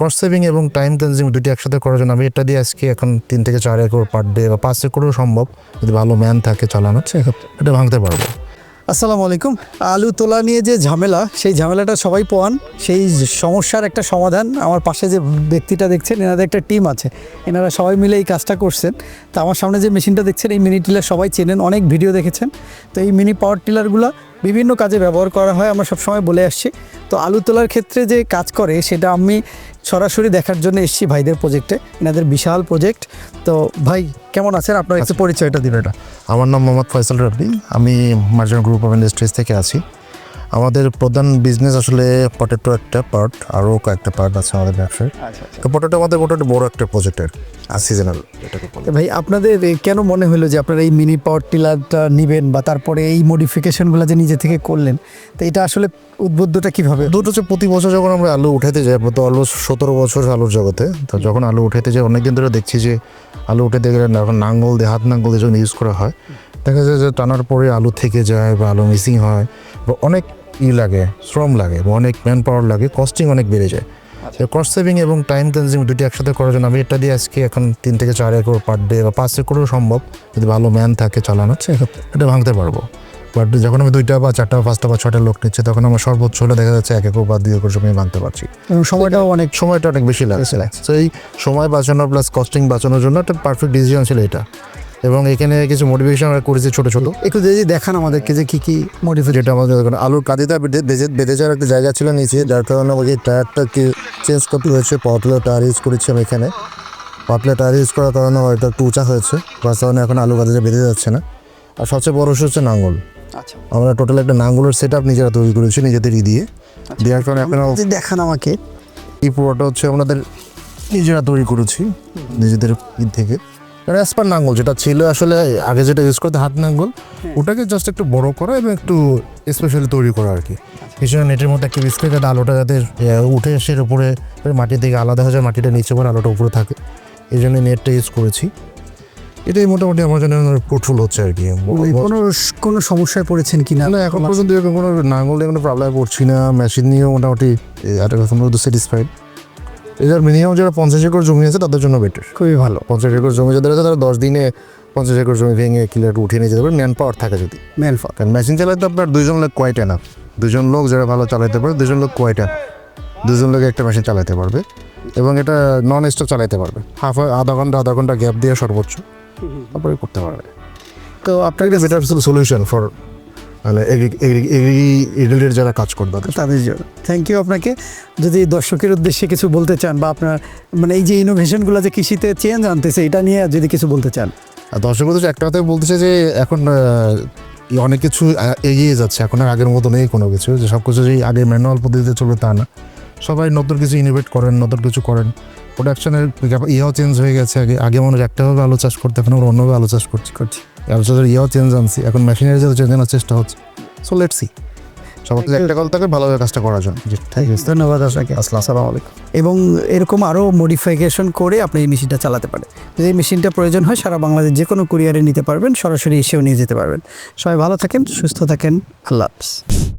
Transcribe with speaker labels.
Speaker 1: Cost saving এবং time consume দুটি একসাথে করার জন্য আমি এটা দিয়ে আজকে এখন তিন থেকে চার একর পার ডে বা পাঁচ একরও সম্ভব। যদি ভালো ম্যান থাকে চালানো এটা ভাঙতে পারব।
Speaker 2: আসসালামু আলাইকুম। আলু তোলা নিয়ে যে ঝামেলা সেই ঝামেলাটা সবাই পোয়ান। সেই সমস্যার একটা সমাধান আমার পাশে যে ব্যক্তিটা দেখছেন এনাদের একটা টিম আছে। এনারা সবাই মিলে এই কাজটা করছেন। তো আমার সামনে যে মেশিনটা দেখছেন এই মিনি টিলার সবাই চেনেন অনেক ভিডিও দেখেছেন। তো এই মিনি পাওয়ার টিলারগুলো বিভিন্ন কাজে ব্যবহার করা হয় আমরা সবসময় বলে আসছি। তো আলু তোলার ক্ষেত্রে যে কাজ করে সেটা আমি সরাসরি দেখার জন্য এসেছি ভাইদের প্রজেক্টে এনাদের বিশাল প্রজেক্ট তো ভাই কেমন আছেন? আপনার একটু পরিচয়টা দিবেন। এটা
Speaker 1: আমার নাম মোহাম্মদ ফয়সাল রাব্বি। আমি মার্জন গ্রুপ অফ ইন্ডাস্ট্রিজ থেকে আছি। আমাদের প্রধান বিজনেস আসলে পটেটো একটা পার্ট আরও কয়েকটা পার্ট আছে আমাদের ব্যবসায়। তো পটেটো আমাদের মোটামুটি বড় একটা প্রজেক্টের আর সিজনাল
Speaker 2: ভাই আপনাদের কেন মনে হলো যে আপনারা এই মিনি পাওয়ার টিলারটা নেবেন বা তারপরে এই মডিফিকেশনগুলো যে নিজে থেকে করলেন তো এটা আসলে উদ্বুদ্ধটা কীভাবে?
Speaker 1: দুটো হচ্ছে প্রতি বছর যখন আমরা আলু উঠাতে যাই তো অলমোস্ট সতেরো বছর আলুর জগতে তো যখন আলু উঠাতে যাই অনেকদিন ধরে দেখছি যে আলু উঠাতে গেলে এখন নাঙ্গল দিয়ে হাত নাঙ্গল দিয়ে যখন ইউজ করা হয় দেখা যায় যে টানার পরে আলু থেকে যায় বা আলু মিসিং হয় বা অনেক ই লাগে শ্রম লাগে অনেক ম্যান পাওয়ার লাগে কস্টিং অনেক বেড়ে যায়। কস্ট সেভিং এবং টাইম কনজিউম দুটি একসাথে করার জন্য আমি এটা দিয়ে আজকে এখন তিন থেকে চার একর পার ডে বা পাঁচ একরও সম্ভব যদি ভালো ম্যান থাকে চালানো এটা ভাঙতে পারব। বাট যখন আমি দুইটা বা চারটা বা পাঁচটা বা ছটা লোক নিচ্ছে তখন আমার সর্বোচ্চ হলে দেখা যাচ্ছে এক একর বা দুই একর জমি ভাঙতে পারছি।
Speaker 2: এবং সময়টাও অনেক
Speaker 1: সময়টা অনেক বেশি লাগছে। তো এই সময় বাঁচানো প্লাস কস্টিং বাঁচানোর জন্য একটা পারফেক্ট ডিসিশন ছিল এটা। এবং এখানে কিছু মোটিভেশন আমরা করেছি ছোটো ছোটো।
Speaker 2: একটু যদি দেখান আমাদেরকে যে কি কি মডিফিকেশন
Speaker 1: যেটা আমাদের ওখানে আলুর কাদিটা বেঁধে বেঁধে যাওয়ার একটা জায়গা ছিল নিচে যার কারণে ওই টায়ারটাকে চেঞ্জ করতে হয়েছে। পাতলা টায়ার ইউজ করেছি আমি এখানে। পাতলা টায়ার ইউজ করার কারণে হয়তো একটু উঁচা হয়েছে যার কারণে এখন আলু কাদিটা বেঁধে যাচ্ছে না। আর সবচেয়ে বড় হচ্ছে নাঙ্গল।
Speaker 2: আচ্ছা।
Speaker 1: আমরা টোটাল একটা নাঙ্গলের সেট আপ নিজেরা তৈরি করেছি নিজেদেরই দিয়ে। দেওয়ার কারণে এখন
Speaker 2: যদি দেখান আমাকে।
Speaker 1: এই পুরোটা হচ্ছে আমাদের নিজেরা তৈরি করেছি নিজেদের থেকে। অ্যাসপার নাঙ্গল যেটা ছিল আসলে আগে যেটা ইউজ করতে হাত নাঙ্গল ওটাকে জাস্ট একটু বড় করা এবং একটু স্পেশালি তৈরি করা আর কি। পিছনে নেটের মধ্যে একটা বিস্কুট যাতে আলোটা যাতে উঠে এসে উপরে মাটি থেকে আলাদা হয়ে যায় মাটিটা নিচে পরে আলোটা উপরে থাকে। এই জন্য নেটটা ইউজ করেছি। এটাই মোটামুটি আমার জন্য ফ্রুটফুল হচ্ছে আর কি।
Speaker 2: কোনো কোনো সমস্যায় পড়েছেন কি
Speaker 1: না? এখন পর্যন্ত কোনো নাঙ্গল নিয়ে কোনো প্রবলেম পড়ছি না। মেশিন নিয়েও মোটামুটি কথা স্যাটিসফাইড এটার মিনিমাম যারা পঞ্চাশ একর জমি আছে তাদের জন্য বেটার
Speaker 2: খুবই ভালো।
Speaker 1: পঞ্চাশ একর জমি যাদের আছে তারা দশ দিনে পঞ্চাশ একর জমি ভেঙে ক্লিয়ার উঠিয়ে নিয়ে যেতে পারে। ম্যান পাওয়ার থাকে যদি।
Speaker 2: মেন ফল
Speaker 1: কারণ মেশিন চালাতে আপনার দুজন লোক কোয়াইট এনাফ দুজন লোক যারা ভালো চালাতে পারে দুজন লোক কোয়াইট দুজন লোক একটা মেশিন চালাতে পারবে এবং এটা নন স্টপ চালাতে পারবে হাফ আধা ঘণ্টা আধা ঘণ্টা গ্যাপ দিয়ে সর্বোচ্চ। তারপরে করতে পারবে।
Speaker 2: তো আপনার
Speaker 1: একটা বেটার সলিউশন ফর মানে রিলেটেড যারা কাজ করবে তাদের।
Speaker 2: জন্য। থ্যাংক ইউ আপনাকে। যদি দর্শকের উদ্দেশ্যে কিছু বলতে চান বা আপনার মানে এই যে ইনোভেশনগুলো যে কৃষিতে চেঞ্জ আনতেছে এটা নিয়ে যদি কিছু বলতে চান।
Speaker 1: আর দর্শক উদ্দেশ্যে একটা কথাই বলতে চাই যে এখন অনেক কিছু এগিয়ে যাচ্ছে। এখন আর আগের মতো নেই কোনো কিছু। যে সব কিছু যে আগে ম্যানুয়াল পদ্ধতিতে চলবে তা না। সবাই নতুন কিছু ইনোভেট করেন নতুন কিছু করেন। প্রোডাকশনের ইয়েও চেঞ্জ হয়ে গেছে আগে। আগে মানুষ একটাভাবে আলু চাষ করতে এখন আমরা অন্যভাবে আলু চাষ করছি। করছি। চাষের ইয়েও চেঞ্জ আনছি। এখন মেশিনারি যাতে চেঞ্জ আনার চেষ্টা হচ্ছে। সো লেট সি সবার কাছে একটা কল থাকে ভালোভাবে কাজটা করার জন্য।
Speaker 2: ঠিক আছে ধন্যবাদ আপনাকে আসসালাম আলাইকুম। এবং এরকম আরও মডিফিকেশন করে আপনি এই মেশিনটা চালাতে পারেন। যদি এই মেশিনটা প্রয়োজন হয় সারা বাংলাদেশ যে কোনো কুরিয়ারে নিতে পারবেন সরাসরি এসেও নিয়ে যেতে পারবেন। সবাই ভালো থাকেন সুস্থ থাকেন। আল্লাহ হাফিজ।